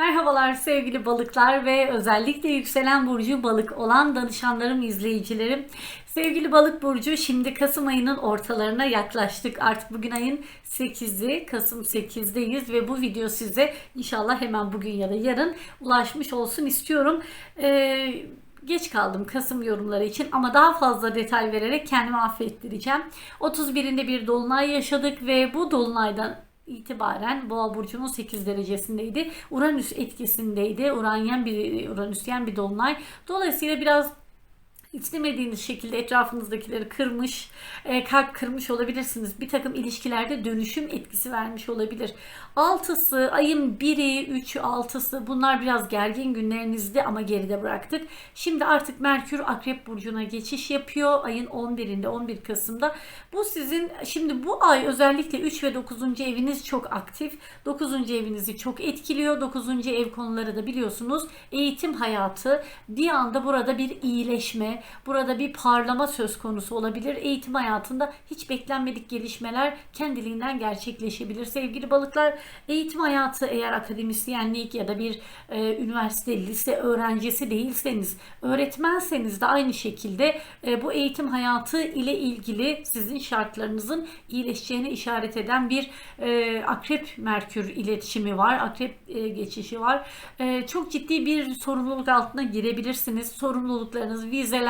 Merhabalar sevgili balıklar ve özellikle yükselen burcu balık olan danışanlarım, izleyicilerim. Sevgili balık burcu şimdi Kasım ayının ortalarına yaklaştık. Artık bugün ayın 8'i, Kasım 8'deyiz ve bu video size inşallah hemen bugün ya da yarın ulaşmış olsun istiyorum. Ee, geç kaldım Kasım yorumları için ama daha fazla detay vererek kendimi affettireceğim. 31'inde bir dolunay yaşadık ve bu dolunaydan itibaren Boğa burcunun 8 derecesindeydi. Uranüs etkisindeydi. Uranyen bir Uranüsyen bir dolunay. Dolayısıyla biraz istemediğiniz şekilde etrafınızdakileri kırmış, e, kalp kırmış olabilirsiniz. Bir takım ilişkilerde dönüşüm etkisi vermiş olabilir. Altısı, ayın biri, üçü, altısı bunlar biraz gergin günlerinizdi ama geride bıraktık. Şimdi artık Merkür Akrep Burcu'na geçiş yapıyor. Ayın 11'inde, 11 Kasım'da. Bu sizin, şimdi bu ay özellikle 3 ve 9. eviniz çok aktif. 9. evinizi çok etkiliyor. 9. ev konuları da biliyorsunuz eğitim hayatı. Bir anda burada bir iyileşme, burada bir parlama söz konusu olabilir. Eğitim hayatında hiç beklenmedik gelişmeler kendiliğinden gerçekleşebilir. Sevgili balıklar, eğitim hayatı eğer akademisyenlik ya da bir e, üniversite, lise öğrencisi değilseniz, öğretmenseniz de aynı şekilde e, bu eğitim hayatı ile ilgili sizin şartlarınızın iyileşeceğini işaret eden bir e, akrep merkür iletişimi var. Akrep e, geçişi var. E, çok ciddi bir sorumluluk altına girebilirsiniz. Sorumluluklarınız, vizeler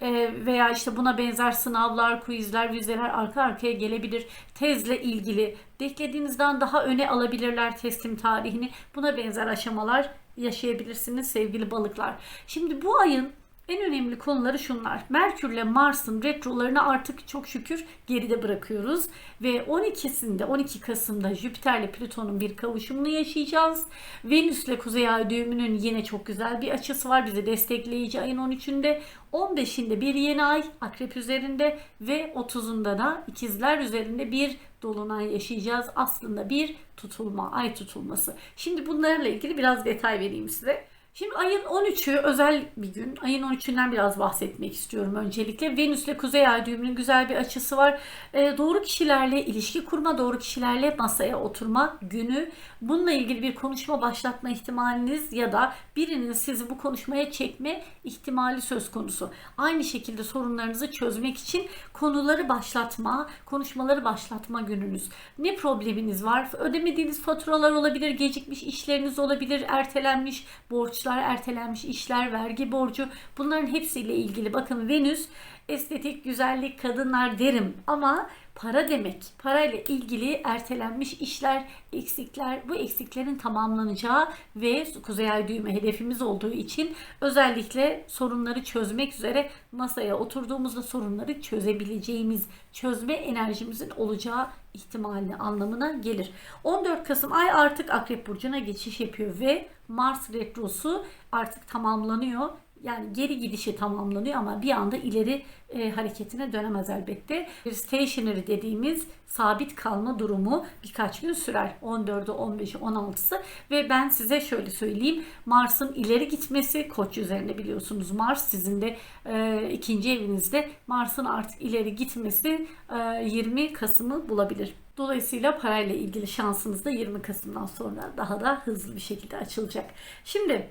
e, veya işte buna benzer sınavlar, quizler, vizeler arka arkaya gelebilir. Tezle ilgili beklediğinizden daha öne alabilirler teslim tarihini. Buna benzer aşamalar yaşayabilirsiniz sevgili balıklar. Şimdi bu ayın en önemli konuları şunlar. Merkür ile Mars'ın retrolarını artık çok şükür geride bırakıyoruz. Ve 12'sinde 12 Kasım'da Jüpiter ile Plüton'un bir kavuşumunu yaşayacağız. Venüs ile Kuzey Ay düğümünün yine çok güzel bir açısı var. Bizi destekleyici ayın 13'ünde. 15'inde bir yeni ay Akrep üzerinde ve 30'unda da ikizler üzerinde bir dolunay yaşayacağız. Aslında bir tutulma, ay tutulması. Şimdi bunlarla ilgili biraz detay vereyim size. Şimdi ayın 13'ü özel bir gün. Ayın 13'ünden biraz bahsetmek istiyorum öncelikle. Venüs ile Kuzey Ay düğümünün güzel bir açısı var. Ee, doğru kişilerle ilişki kurma, doğru kişilerle masaya oturma günü. Bununla ilgili bir konuşma başlatma ihtimaliniz ya da birinin sizi bu konuşmaya çekme ihtimali söz konusu. Aynı şekilde sorunlarınızı çözmek için konuları başlatma, konuşmaları başlatma gününüz. Ne probleminiz var? Ödemediğiniz faturalar olabilir, gecikmiş işleriniz olabilir, ertelenmiş borç borçlar, ertelenmiş işler, vergi borcu bunların hepsiyle ilgili. Bakın Venüs estetik, güzellik, kadınlar derim ama para demek. Parayla ilgili ertelenmiş işler, eksikler, bu eksiklerin tamamlanacağı ve Kuzey Ay düğümü hedefimiz olduğu için özellikle sorunları çözmek üzere masaya oturduğumuzda sorunları çözebileceğimiz, çözme enerjimizin olacağı ihtimalini anlamına gelir. 14 Kasım ay artık Akrep Burcu'na geçiş yapıyor ve Mars Retrosu artık tamamlanıyor yani geri gidişi tamamlanıyor ama bir anda ileri e, hareketine dönemez elbette. Bir stationary dediğimiz sabit kalma durumu birkaç gün sürer. 14'ü, 15'i, 16'sı ve ben size şöyle söyleyeyim. Mars'ın ileri gitmesi koç üzerinde biliyorsunuz. Mars sizin de e, ikinci evinizde. Mars'ın artık ileri gitmesi e, 20 Kasım'ı bulabilir. Dolayısıyla parayla ilgili şansınız da 20 Kasım'dan sonra daha da hızlı bir şekilde açılacak. Şimdi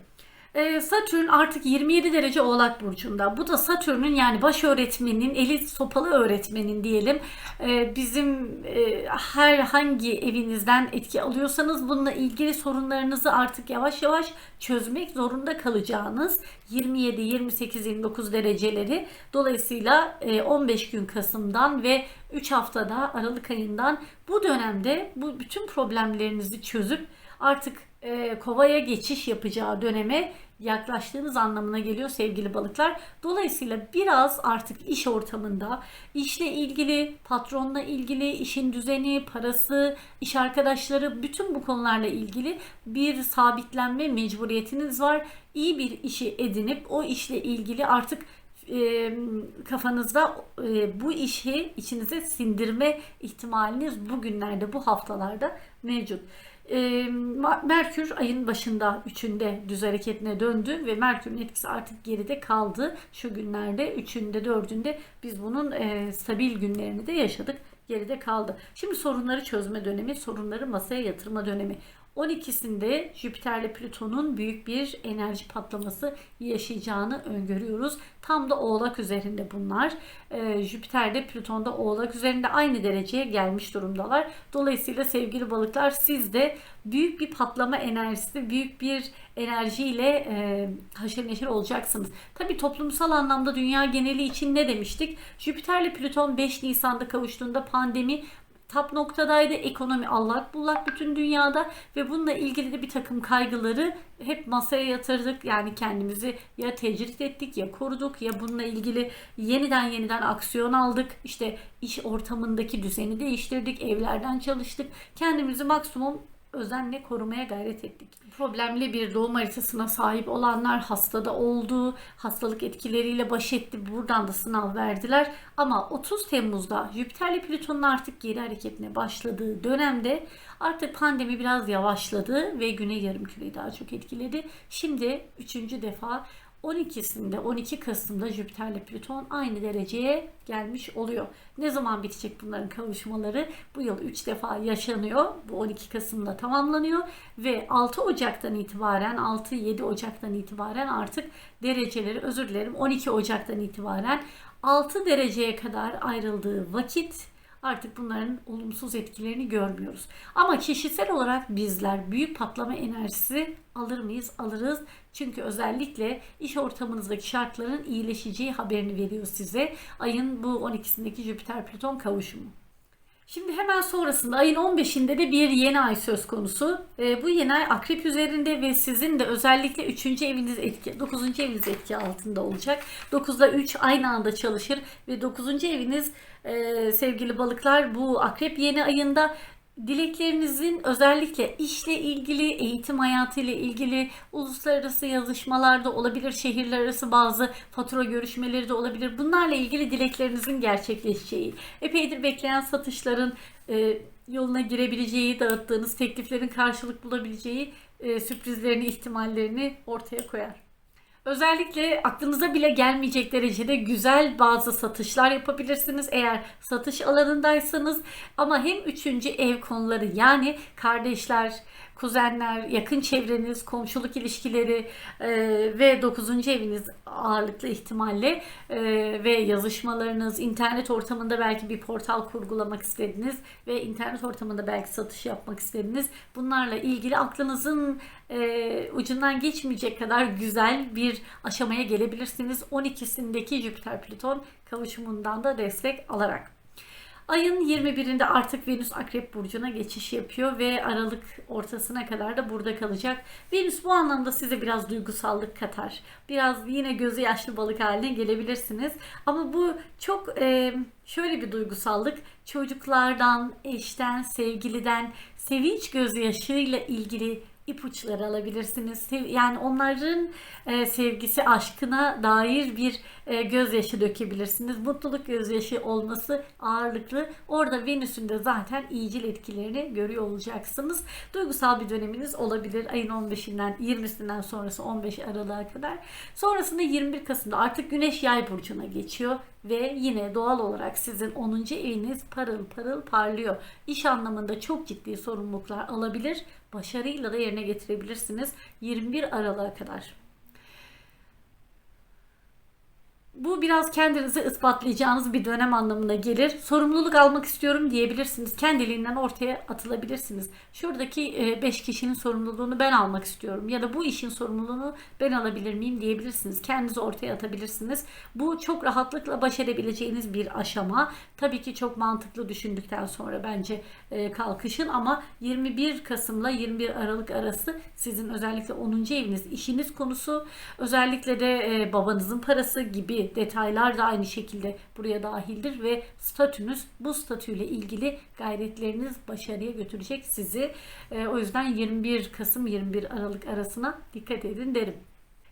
ee, Satürn artık 27 derece Oğlak Burcu'nda. Bu da Satürn'ün yani baş öğretmenin, eli sopalı öğretmenin diyelim ee, bizim e, herhangi evinizden etki alıyorsanız bununla ilgili sorunlarınızı artık yavaş yavaş çözmek zorunda kalacağınız 27, 28, 29 dereceleri dolayısıyla 15 e, gün Kasım'dan ve 3 haftada Aralık ayından bu dönemde bu bütün problemlerinizi çözüp artık e, kovaya geçiş yapacağı döneme yaklaştığınız anlamına geliyor sevgili balıklar. Dolayısıyla biraz artık iş ortamında işle ilgili, patronla ilgili, işin düzeni, parası, iş arkadaşları bütün bu konularla ilgili bir sabitlenme mecburiyetiniz var. İyi bir işi edinip o işle ilgili artık e, kafanızda e, bu işi içinize sindirme ihtimaliniz bugünlerde, bu haftalarda mevcut. E, Merkür ayın başında 3'ünde düz hareketine döndü ve Merkür'ün etkisi artık geride kaldı. Şu günlerde 3'ünde 4'ünde biz bunun e, stabil günlerini de yaşadık geride kaldı. Şimdi sorunları çözme dönemi, sorunları masaya yatırma dönemi. 12'sinde Jüpiter ile Plüton'un büyük bir enerji patlaması yaşayacağını öngörüyoruz. Tam da Oğlak üzerinde bunlar. Ee, Jüpiter de Plüton'da Oğlak üzerinde aynı dereceye gelmiş durumdalar. Dolayısıyla sevgili balıklar siz de büyük bir patlama enerjisi, büyük bir enerjiyle e, haşır neşir olacaksınız. Tabii toplumsal anlamda dünya geneli için ne demiştik? Jüpiter ile Plüton 5 Nisan'da kavuştuğunda pandemi tap noktadaydı. Ekonomi allak bullak bütün dünyada ve bununla ilgili de bir takım kaygıları hep masaya yatırdık. Yani kendimizi ya tecrit ettik ya koruduk ya bununla ilgili yeniden yeniden aksiyon aldık. İşte iş ortamındaki düzeni değiştirdik, evlerden çalıştık. Kendimizi maksimum özenle korumaya gayret ettik. Problemli bir doğum haritasına sahip olanlar hastada oldu, hastalık etkileriyle baş etti. Buradan da sınav verdiler. Ama 30 Temmuz'da Jüpiter ile Plüton'un artık geri hareketine başladığı dönemde artık pandemi biraz yavaşladı ve güney yarımküreyi daha çok etkiledi. Şimdi üçüncü defa 12'sinde 12 Kasım'da Jüpiter ile Plüton aynı dereceye gelmiş oluyor. Ne zaman bitecek bunların kavuşmaları? Bu yıl 3 defa yaşanıyor. Bu 12 Kasım'da tamamlanıyor ve 6 Ocak'tan itibaren 6-7 Ocak'tan itibaren artık dereceleri özür dilerim 12 Ocak'tan itibaren 6 dereceye kadar ayrıldığı vakit artık bunların olumsuz etkilerini görmüyoruz. Ama kişisel olarak bizler büyük patlama enerjisi alır mıyız? Alırız. Çünkü özellikle iş ortamınızdaki şartların iyileşeceği haberini veriyor size. Ayın bu 12'sindeki Jüpiter Plüton kavuşumu. Şimdi hemen sonrasında ayın 15'inde de bir yeni ay söz konusu. E, bu yeni ay akrep üzerinde ve sizin de özellikle 3. eviniz etki, 9. eviniz etki altında olacak. 9'da 3 aynı anda çalışır ve 9. eviniz e, sevgili balıklar bu akrep yeni ayında dileklerinizin özellikle işle ilgili, eğitim hayatıyla ilgili uluslararası yazışmalarda olabilir, şehirler arası bazı fatura görüşmeleri de olabilir. Bunlarla ilgili dileklerinizin gerçekleşeceği, epeydir bekleyen satışların e, yoluna girebileceği, dağıttığınız tekliflerin karşılık bulabileceği e, sürprizlerini, ihtimallerini ortaya koyar. Özellikle aklınıza bile gelmeyecek derecede güzel bazı satışlar yapabilirsiniz eğer satış alanındaysanız ama hem üçüncü ev konuları yani kardeşler, kuzenler, yakın çevreniz, komşuluk ilişkileri e, ve dokuzuncu eviniz ağırlıklı ihtimalle e, ve yazışmalarınız, internet ortamında belki bir portal kurgulamak istediniz ve internet ortamında belki satış yapmak istediniz. Bunlarla ilgili aklınızın e, ucundan geçmeyecek kadar güzel bir aşamaya gelebilirsiniz. 12'sindeki Jüpiter Plüton kavuşumundan da destek alarak. Ayın 21'inde artık Venüs Akrep Burcu'na geçiş yapıyor ve Aralık ortasına kadar da burada kalacak. Venüs bu anlamda size biraz duygusallık katar. Biraz yine gözü yaşlı balık haline gelebilirsiniz. Ama bu çok e, şöyle bir duygusallık. Çocuklardan, eşten, sevgiliden, sevinç gözyaşıyla ilgili ipuçları alabilirsiniz. Yani onların e, sevgisi, aşkına dair bir e, gözyaşı dökebilirsiniz. Mutluluk gözyaşı olması ağırlıklı. Orada Venüs'ün de zaten iyicil etkilerini görüyor olacaksınız. Duygusal bir döneminiz olabilir. Ayın 15'inden 20'sinden sonrası 15 Aralık'a kadar. Sonrasında 21 Kasım'da artık Güneş Yay burcuna geçiyor ve yine doğal olarak sizin 10. eviniz parıl parıl parlıyor. İş anlamında çok ciddi sorumluluklar alabilir. Başarıyla da yerine getirebilirsiniz 21 Aralık'a kadar. Bu biraz kendinizi ispatlayacağınız bir dönem anlamına gelir. Sorumluluk almak istiyorum diyebilirsiniz. Kendiliğinden ortaya atılabilirsiniz. Şuradaki 5 e, kişinin sorumluluğunu ben almak istiyorum ya da bu işin sorumluluğunu ben alabilir miyim diyebilirsiniz. Kendinizi ortaya atabilirsiniz. Bu çok rahatlıkla başarabileceğiniz bir aşama. Tabii ki çok mantıklı düşündükten sonra bence e, kalkışın ama 21 Kasım'la 21 Aralık arası sizin özellikle 10. eviniz, işiniz konusu, özellikle de e, babanızın parası gibi detaylar da aynı şekilde buraya dahildir ve statünüz bu statüyle ilgili gayretleriniz başarıya götürecek sizi. E, o yüzden 21 Kasım 21 Aralık arasına dikkat edin derim.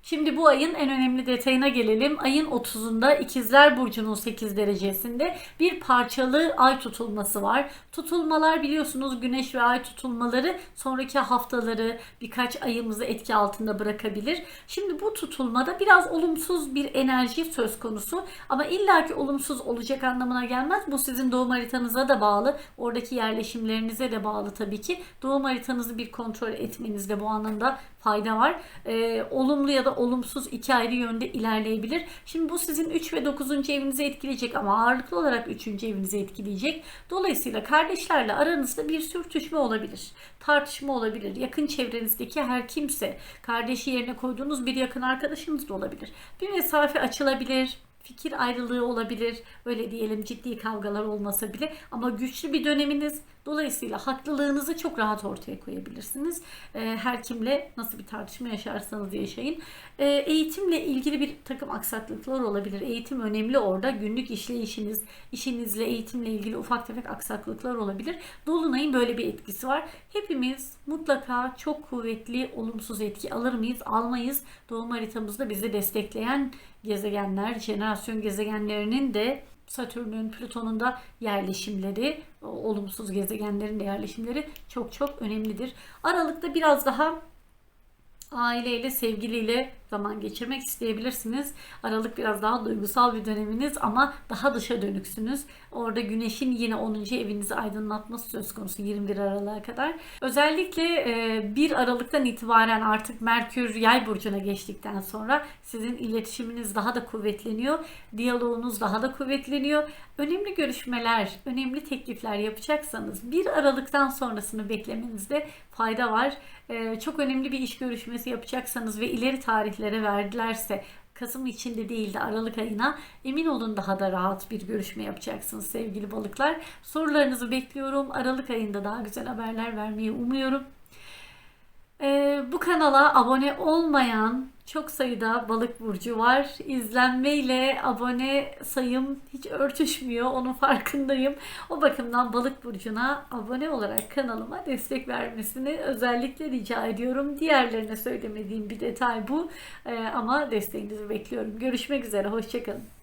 Şimdi bu ayın en önemli detayına gelelim. Ayın 30'unda İkizler Burcu'nun 8 derecesinde bir parçalı ay tutulması var. Tutulmalar biliyorsunuz güneş ve ay tutulmaları sonraki haftaları birkaç ayımızı etki altında bırakabilir. Şimdi bu tutulmada biraz olumsuz bir enerji söz konusu ama illaki olumsuz olacak anlamına gelmez. Bu sizin doğum haritanıza da bağlı. Oradaki yerleşimlerinize de bağlı tabii ki. Doğum haritanızı bir kontrol etmenizde bu anlamda fayda var. Ee, olumlu ya da olumsuz iki ayrı yönde ilerleyebilir. Şimdi bu sizin 3 ve 9. evinizi etkileyecek ama ağırlıklı olarak 3. evinizi etkileyecek. Dolayısıyla kardeşlerle aranızda bir sürtüşme olabilir. Tartışma olabilir. Yakın çevrenizdeki her kimse kardeşi yerine koyduğunuz bir yakın arkadaşınız da olabilir. Bir mesafe açılabilir fikir ayrılığı olabilir. Öyle diyelim ciddi kavgalar olmasa bile ama güçlü bir döneminiz. Dolayısıyla haklılığınızı çok rahat ortaya koyabilirsiniz. Ee, her kimle nasıl bir tartışma yaşarsanız yaşayın. Ee, eğitimle ilgili bir takım aksaklıklar olabilir. Eğitim önemli orada. Günlük işleyişiniz, işinizle, eğitimle ilgili ufak tefek aksaklıklar olabilir. Dolunay'ın böyle bir etkisi var. Hepimiz mutlaka çok kuvvetli olumsuz etki alır mıyız? Almayız. Doğum haritamızda bizi destekleyen gezegenler, jenerasyon gezegenlerinin de Satürn'ün, Plüton'un da yerleşimleri, olumsuz gezegenlerin de yerleşimleri çok çok önemlidir. Aralıkta biraz daha aileyle, sevgiliyle zaman geçirmek isteyebilirsiniz. Aralık biraz daha duygusal bir döneminiz ama daha dışa dönüksünüz. Orada güneşin yine 10. evinizi aydınlatması söz konusu 21 Aralık'a kadar. Özellikle 1 Aralık'tan itibaren artık Merkür Yay burcuna geçtikten sonra sizin iletişiminiz daha da kuvvetleniyor. Diyaloğunuz daha da kuvvetleniyor. Önemli görüşmeler, önemli teklifler yapacaksanız 1 Aralık'tan sonrasını beklemenizde fayda var. Çok önemli bir iş görüşmesi yapacaksanız ve ileri tarihlere verdilerse Kasım içinde değil de Aralık ayına emin olun daha da rahat bir görüşme yapacaksınız sevgili balıklar. Sorularınızı bekliyorum. Aralık ayında daha güzel haberler vermeyi umuyorum. Ee, bu kanala abone olmayan çok sayıda balık burcu var. İzlenmeyle abone sayım hiç örtüşmüyor. Onun farkındayım. O bakımdan balık burcuna abone olarak kanalıma destek vermesini özellikle rica ediyorum. Diğerlerine söylemediğim bir detay bu. Ee, ama desteğinizi bekliyorum. Görüşmek üzere. Hoşçakalın.